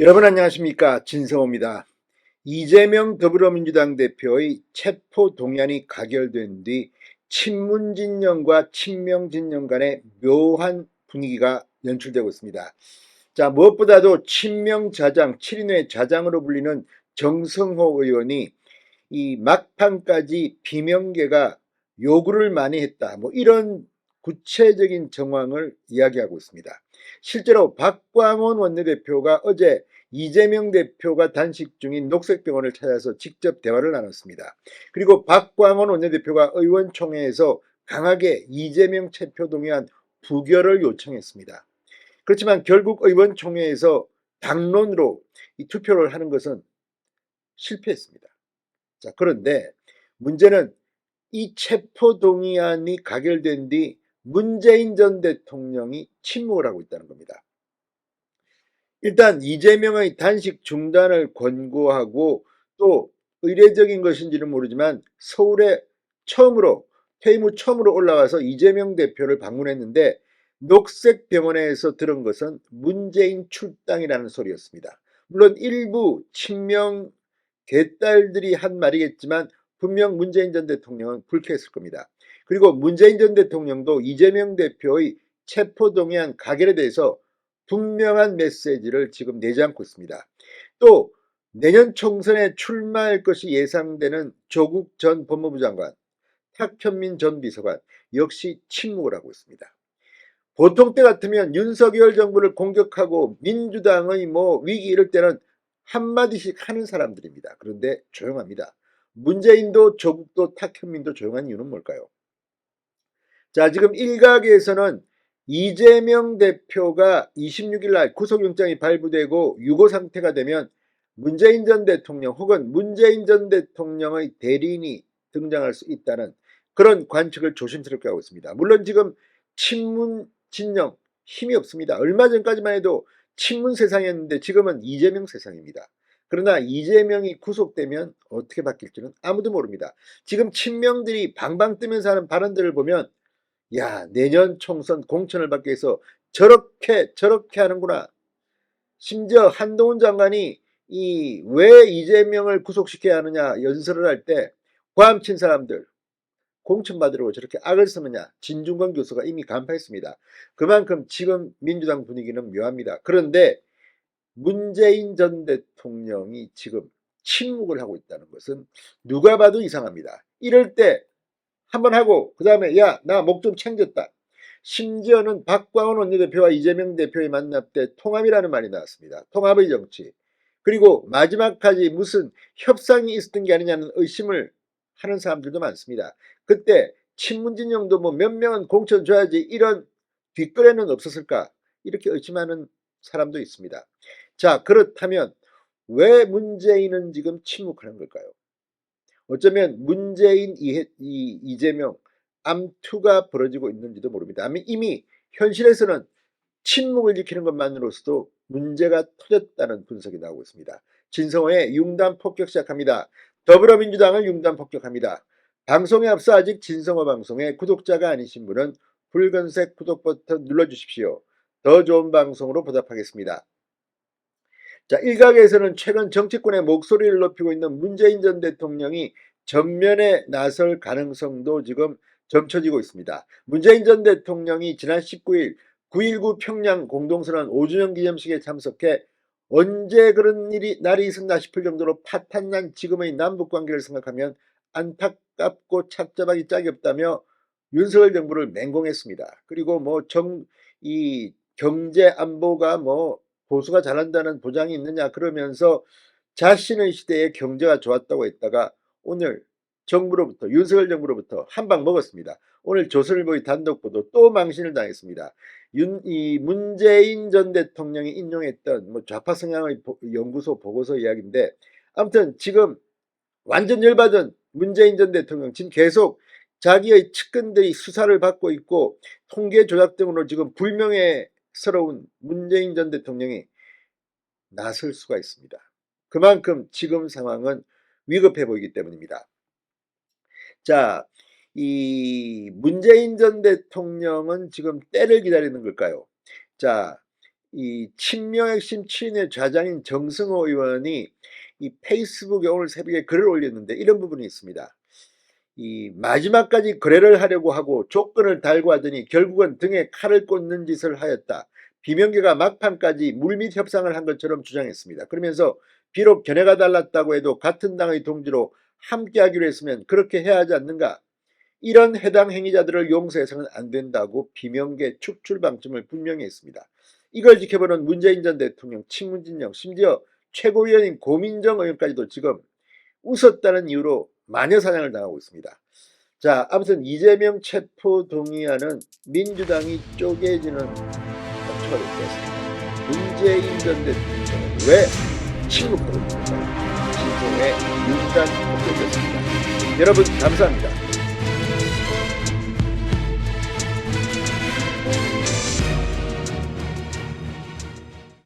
여러분 안녕하십니까 진성호입니다. 이재명 더불어민주당 대표의 체포 동의안이 가결된 뒤 친문 진영과 친명 진영 간의 묘한 분위기가 연출되고 있습니다. 자 무엇보다도 친명 자장 7인의 자장으로 불리는 정성호 의원이 이 막판까지 비명계가 요구를 많이 했다. 뭐 이런 구체적인 정황을 이야기하고 있습니다. 실제로 박광원 원내대표가 어제 이재명 대표가 단식 중인 녹색병원을 찾아서 직접 대화를 나눴습니다. 그리고 박광원 원내대표가 의원총회에서 강하게 이재명 체포동의안 부결을 요청했습니다. 그렇지만 결국 의원총회에서 당론으로 이 투표를 하는 것은 실패했습니다. 자, 그런데 문제는 이 체포 동의안이 가결된 뒤 문재인 전 대통령이 침묵을 하고 있다는 겁니다. 일단 이재명의 단식 중단을 권고하고 또 의례적인 것인지는 모르지만 서울에 처음으로 퇴임 후 처음으로 올라가서 이재명 대표를 방문했는데 녹색병원에서 들은 것은 문재인 출당이라는 소리였습니다. 물론 일부 친명 개딸들이 한 말이겠지만 분명 문재인 전 대통령은 불쾌했을 겁니다. 그리고 문재인 전 대통령도 이재명 대표의 체포동의안 가결에 대해서 분명한 메시지를 지금 내지 않고 있습니다. 또 내년 총선에 출마할 것이 예상되는 조국 전 법무부 장관, 탁현민 전 비서관 역시 침묵을 하고 있습니다. 보통 때 같으면 윤석열 정부를 공격하고 민주당의 뭐 위기 이럴 때는 한마디씩 하는 사람들입니다. 그런데 조용합니다. 문재인도 조국도 탁현민도 조용한 이유는 뭘까요? 자, 지금 일각에서는 이재명 대표가 26일 날 구속영장이 발부되고 유고 상태가 되면 문재인 전 대통령 혹은 문재인 전 대통령의 대리인이 등장할 수 있다는 그런 관측을 조심스럽게 하고 있습니다. 물론 지금 친문 진영 힘이 없습니다. 얼마 전까지만 해도 친문 세상이었는데 지금은 이재명 세상입니다. 그러나 이재명이 구속되면 어떻게 바뀔지는 아무도 모릅니다. 지금 친명들이 방방 뜨면서 하는 발언들을 보면 야 내년 총선 공천을 받기 위해서 저렇게 저렇게 하는구나. 심지어 한동훈 장관이 이 왜 이재명을 구속시켜야 하느냐 연설을 할 때 과함친 사람들 공천 받으려고 저렇게 악을 쓰느냐 진중권 교수가 이미 간파했습니다. 그만큼 지금 민주당 분위기는 묘합니다. 그런데 문재인 전 대통령이 지금 침묵을 하고 있다는 것은 누가 봐도 이상합니다. 이럴 때 한번 하고 그 다음에 야 나 목 좀 챙겼다. 심지어는 박광원 원내대표와 이재명 대표의 만남 때 통합이라는 말이 나왔습니다. 통합의 정치. 그리고 마지막까지 무슨 협상이 있었던 게 아니냐는 의심을 하는 사람들도 많습니다. 그때 친문진영도 뭐 몇 명은 공천 줘야지 이런 뒷거래는 없었을까 이렇게 의심하는 사람도 있습니다. 자 그렇다면 왜 문재인은 지금 침묵하는 걸까요? 어쩌면 문재인 이, 이, 이재명 암투가 벌어지고 있는지도 모릅니다. 이미 현실에서는 침묵을 지키는 것만으로서도 문제가 터졌다는 분석이 나오고 있습니다. 진성호의 융단 폭격 시작합니다. 더불어민주당을 융단 폭격합니다. 방송에 앞서 아직 진성호 방송의 구독자가 아니신 분은 붉은색 구독 버튼 눌러주십시오. 더 좋은 방송으로 보답하겠습니다. 자, 일각에서는 최근 정치권의 목소리를 높이고 있는 문재인 전 대통령이 전면에 나설 가능성도 지금 점쳐지고 있습니다. 문재인 전 대통령이 지난 19일 9.19 평양 공동선언 5주년 기념식에 참석해 언제 그런 일이 날이 있었나 싶을 정도로 파탄난 지금의 남북 관계를 생각하면 안타깝고 착잡하기 짝이 없다며 윤석열 정부를 맹공했습니다. 그리고 뭐 정 이 경제 안보가 뭐 보수가 잘한다는 보장이 있느냐 그러면서 자신의 시대에 경제가 좋았다고 했다가 오늘 정부로부터 윤석열 정부로부터 한 방 먹었습니다. 오늘 조선일보의 단독 보도 또 망신을 당했습니다. 윤, 이 문재인 전 대통령이 인용했던 뭐 좌파 성향의 보, 연구소 보고서 이야기인데 아무튼 지금 완전 열받은 문재인 전 대통령 지금 계속 자기의 측근들이 수사를 받고 있고 통계 조작 등으로 지금 불명예 스러운 문재인 전 대통령이 나설 수가 있습니다. 그만큼 지금 상황은 위급해 보이기 때문입니다. 자, 이 문재인 전 대통령은 지금 때를 기다리는 걸까요? 자, 이 친명핵심 친의 좌장인 정승호 의원이 이 페이스북에 오늘 새벽에 글을 올렸는데 이런 부분이 있습니다. 이 마지막까지 거래를 하려고 하고 조건을 달고 하더니 결국은 등에 칼을 꽂는 짓을 하였다. 비명계가 막판까지 물밑 협상을 한 것처럼 주장했습니다. 그러면서 비록 견해가 달랐다고 해도 같은 당의 동지로 함께하기로 했으면 그렇게 해야 하지 않는가? 이런 해당 행위자들을 용서해서는 안 된다고 비명계 축출 방침을 분명히 했습니다. 이걸 지켜보는 문재인 전 대통령, 친문진영, 심지어 최고위원인 고민정 의원까지도 지금 웃었다는 이유로 마녀 사냥을 당하고 있습니다. 자, 아무튼 이재명 체포 동의안은 민주당이 쪼개지는 척추가 됐습니다. 문재인 전 대통령은 왜 침묵하고 있는가? 진성의 윤단 공격이었습니다. 여러분 감사합니다.